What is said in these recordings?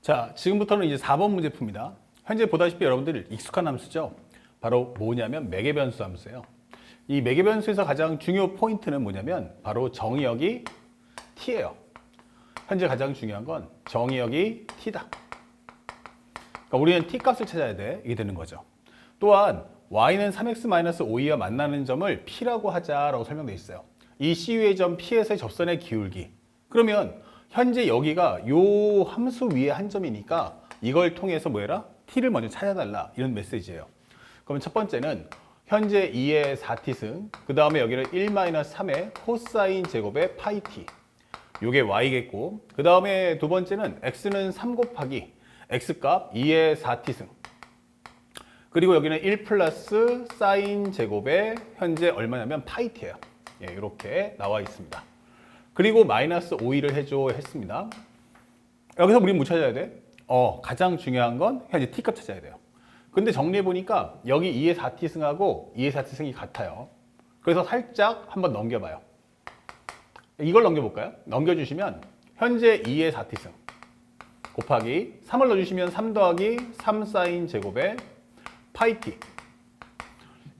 자, 지금부터는 이제 4번 문제 풉니다. 현재 보다시피 여러분들 익숙한 함수죠. 바로 뭐냐면 매개 변수 함수예요. 이 매개 변수에서 가장 중요 포인트는 뭐냐면 바로 정의역이 t예요. 현재 가장 중요한 건 정의역이 t다. 그러니까 우리는 t 값을 찾아야 돼. 이게 되는 거죠. 또한 y는 3x-5와 만나는 점을 p라고 하자라고 설명되어 있어요. 이 CU의 점 p에서의 접선의 기울기. 그러면 현재 여기가 요 함수 위에 한 점이니까 이걸 통해서 뭐 해라? t를 먼저 찾아달라. 이런 메시지예요. 그러면 첫 번째는 현재 2의 4t승, 그 다음에 여기는 1-3의 코사인 제곱의 파이 t. 요게 y겠고, 그 다음에 두 번째는 x는 3 곱하기 x값 2의 4t승. 그리고 여기는 1 플러스 사인 제곱의 현재 얼마냐면 파이 t예요. 예, 이렇게 나와 있습니다. 그리고 마이너스 5를 해줘 했습니다. 여기서 우리 뭐 찾아야 돼? 어, 가장 중요한 건 현재 t값 찾아야 돼요. 근데 정리해 보니까 여기 2의 4t승하고 2의 4t승이 같아요. 그래서 살짝 한번 넘겨봐요. 이걸 넘겨볼까요? 넘겨주시면 현재 2의 4t승 곱하기 3을 넣어주시면 3 더하기 3 사인 제곱의 파이티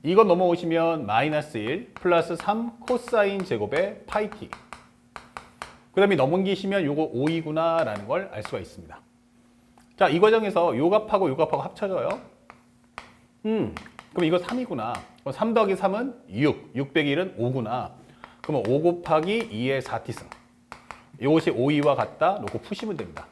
이거 넘어오시면 마이너스 1 플러스 3 코사인 제곱의 파이티 그 다음에 넘기시면 요거 5이구나 라는 걸 알 수가 있습니다. 자 이 과정에서 요 값하고 요 값하고 합쳐져요. 음 그럼 이거 3이구나. 3 더하기 3은 6 6 빼기 1은 5구나. 그러면 5 곱하기 2의 4t승 이것이 5이와 같다 놓고 푸시면 됩니다.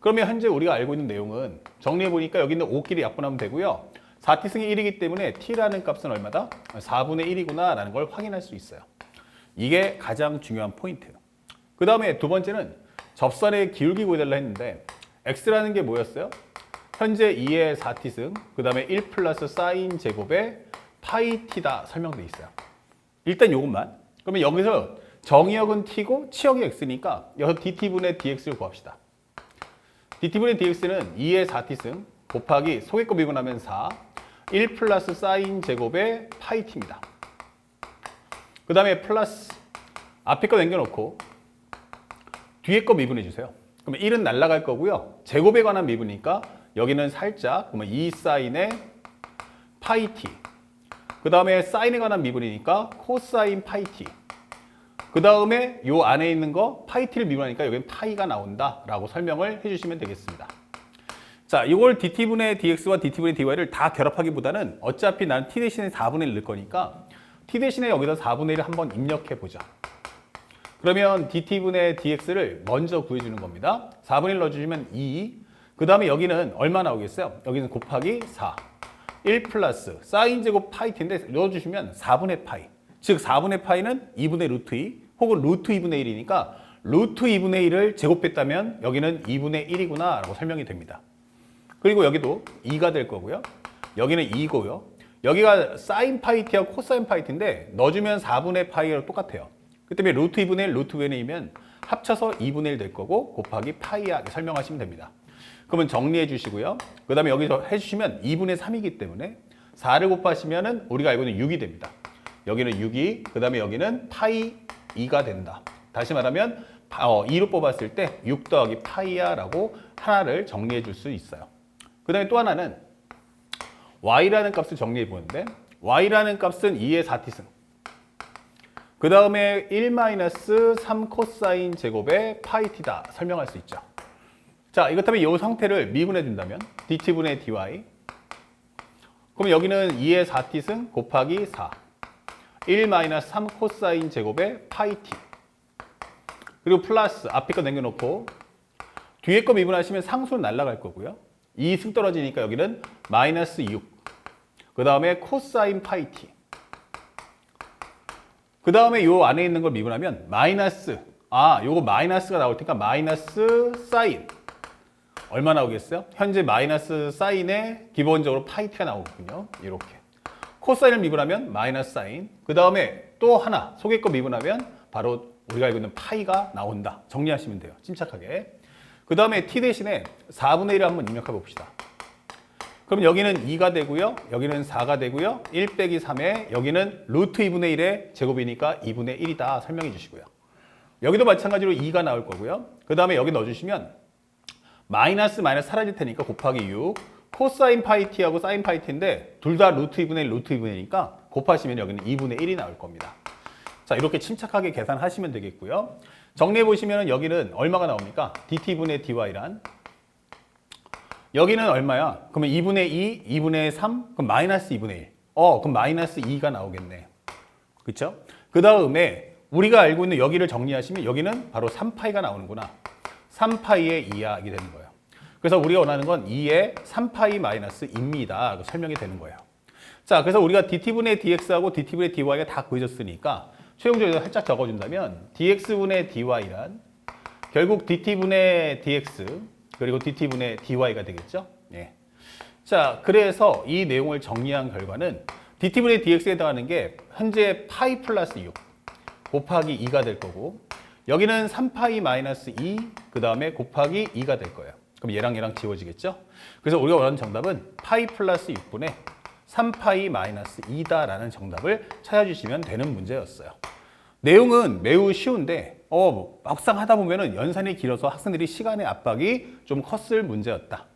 그러면 현재 우리가 알고 있는 내용은 정리해 보니까 여기 있는 5끼리 약분하면 되고요. 4t승이 1이기 때문에 t라는 값은 얼마다? 4분의 1이구나 라는 걸 확인할 수 있어요. 이게 가장 중요한 포인트예요 그 다음에 두 번째는 접선의 기울기 구해달라 했는데 x라는 게 뭐였어요? 현재 2의 4t승 그 다음에 1 플러스 사인 제곱의 파이 t다 설명돼 있어요. 일단 요것만. 그러면 여기서 정의역은 t고 치역이 x니까 여기서 dt분의 dx를 구합시다. dt분의 dx는 2의 4t승 곱하기 거 미분하면 4 1 플러스 사인 제곱의 파이 t입니다. 그 다음에 플러스 앞에 거 남겨놓고 뒤에 거 미분해 주세요. 그러면 1은 날라갈 거고요. 제곱에 관한 미분이니까 여기는 살짝 그러면 2 사인의 파이 t. 그 다음에 사인에 관한 미분이니까 코사인 파이 t. 그 다음에 요 안에 있는 거 파이 t를 미분하니까 여기는 파이가 나온다라고 설명을 해주시면 되겠습니다. 자, 이걸 dt분의 dx와 dt분의 dy를 다 결합하기보다는 어차피 나는 t 대신에 4분의 1 넣을 거니까 t 대신에 여기다 4분의 1을 한번 입력해 보자. 그러면 dt분의 dx를 먼저 구해주는 겁니다. 4분의 1 넣어주시면 2. 그 다음에 여기는 얼마 나오겠어요? 여기는 곱하기 4. 1 플러스 사인 제곱 파이 t인데 넣어주시면 4분의 파이. 즉 4분의 파이는 2분의 루트 2 혹은 루트 2분의 1이니까 루트 2분의 1을 제곱했다면 여기는 2분의 1이구나 라고 설명이 됩니다. 그리고 여기도 2가 될 거고요. 여기는 2고요. 여기가 사인 파이티와 코사인 파이티인데 넣어주면 4분의 파이랑 똑같아요. 그 때문에 루트 2분의 1, 루트 2분의 1이면 합쳐서 2분의 1 될 거고 곱하기 파이야 이렇게 설명하시면 됩니다. 그러면 정리해 주시고요. 그 다음에 여기서 해주시면 2분의 3이기 때문에 4를 곱하시면 은 우리가 알고 있는 6이 됩니다. 여기는 6이, 그 다음에 여기는 파이 2가 된다. 다시 말하면 어, 2로 뽑았을 때 6 더하기 파이야라고 하나를 정리해 줄 수 있어요. 그 다음에 또 하나는 y라는 값을 정리해 보는데 y라는 값은 2의 4t승. 그 다음에 1-3 코사인 제곱의 파이티다 설명할 수 있죠. 자, 이렇다면 이 상태를 미분해 준다면 dt분의 dy 그럼 여기는 2의 4t승 곱하기 4 1-3 코사인 제곱의 파이티 그리고 플러스 앞에 거 남겨놓고 뒤에 거 미분하시면 상수는 날아갈 거고요. 2승 떨어지니까 여기는 마이너스 6. 그 다음에 코사인 파이티. 그 다음에 요 안에 있는 걸 미분하면 마이너스. 아, 요거 마이너스가 나올 테니까 마이너스 사인. 얼마 나오겠어요? 현재 마이너스 사인에 기본적으로 파이티가 나오거든요. 이렇게. 코사인을 미분하면 마이너스 사인. 그 다음에 또 하나 속의 거 미분하면 바로 우리가 알고 있는 파이가 나온다. 정리하시면 돼요. 침착하게. 그 다음에 t 대신에 4분의 1을 한번 입력해 봅시다. 그럼 여기는 2가 되고요. 여기는 4가 되고요. 1 빼기 3에 여기는 루트 2분의 1의 제곱이니까 2분의 1이다 설명해 주시고요. 여기도 마찬가지로 2가 나올 거고요. 그 다음에 여기 넣어주시면 마이너스 마이너스 사라질 테니까 곱하기 6 코사인 파이 t하고 사인 파이 t인데 둘 다 루트 2분의 1 루트 2분의 1이니까 곱하시면 여기는 2분의 1이 나올 겁니다. 자 이렇게 침착하게 계산하시면 되겠고요. 정리해 보시면 여기는 얼마가 나옵니까? dt분의 dy란 여기는 얼마야? 그러면 2분의 2, 2분의 3, 그럼 마이너스 2분의 1. 어, 그럼 마이너스 2가 나오겠네. 그쵸? 그 다음에 우리가 알고 있는 여기를 정리하시면 여기는 바로 3파이가 나오는구나. 3파이의 2야 이게 되는 거예요. 그래서 우리가 원하는 건 2의 3파이 마이너스 2입니다. 설명이 되는 거예요. 자, 그래서 우리가 dt분의 dx하고 dt분의 dy가 다 구해졌으니까 최종적으로 살짝 적어준다면 dx분의 dy란 결국 dt분의 dx 그리고 dt분의 dy가 되겠죠. 예. 자, 그래서 이 내용을 정리한 결과는 dt분의 dx에 해당하는 게 현재 파이 플러스 6 곱하기 2가 될 거고 여기는 3파이 마이너스 2, 그 다음에 곱하기 2가 될 거예요. 그럼 얘랑 얘랑 지워지겠죠? 그래서 우리가 원하는 정답은 파이 플러스 6분의 3파이 마이너스 2다라는 정답을 찾아주시면 되는 문제였어요. 내용은 매우 쉬운데 어, 뭐 막상 하다 보면은 연산이 길어서 학생들이 시간의 압박이 좀 컸을 문제였다.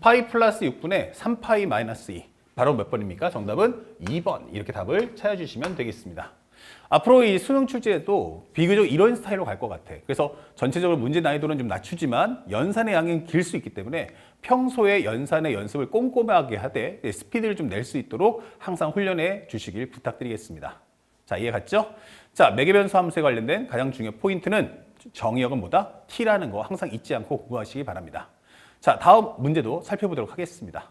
파이 플러스 6분의 3파이 마이너스 2. 바로 몇 번입니까? 정답은 2번. 이렇게 답을 찾아주시면 되겠습니다. 앞으로 이 수능 출제도 비교적 이런 스타일로 갈 것 같아. 그래서 전체적으로 문제 난이도는 좀 낮추지만 연산의 양은 길수 있기 때문에 평소에 연산의 연습을 꼼꼼하게 하되 스피드를 좀 낼 수 있도록 항상 훈련해 주시길 부탁드리겠습니다. 자, 이해 갔죠? 자, 매개변수 함수에 관련된 가장 중요한 포인트는 정의역은 뭐다? t라는 거 항상 잊지 않고 공부하시기 바랍니다. 자, 다음 문제도 살펴보도록 하겠습니다.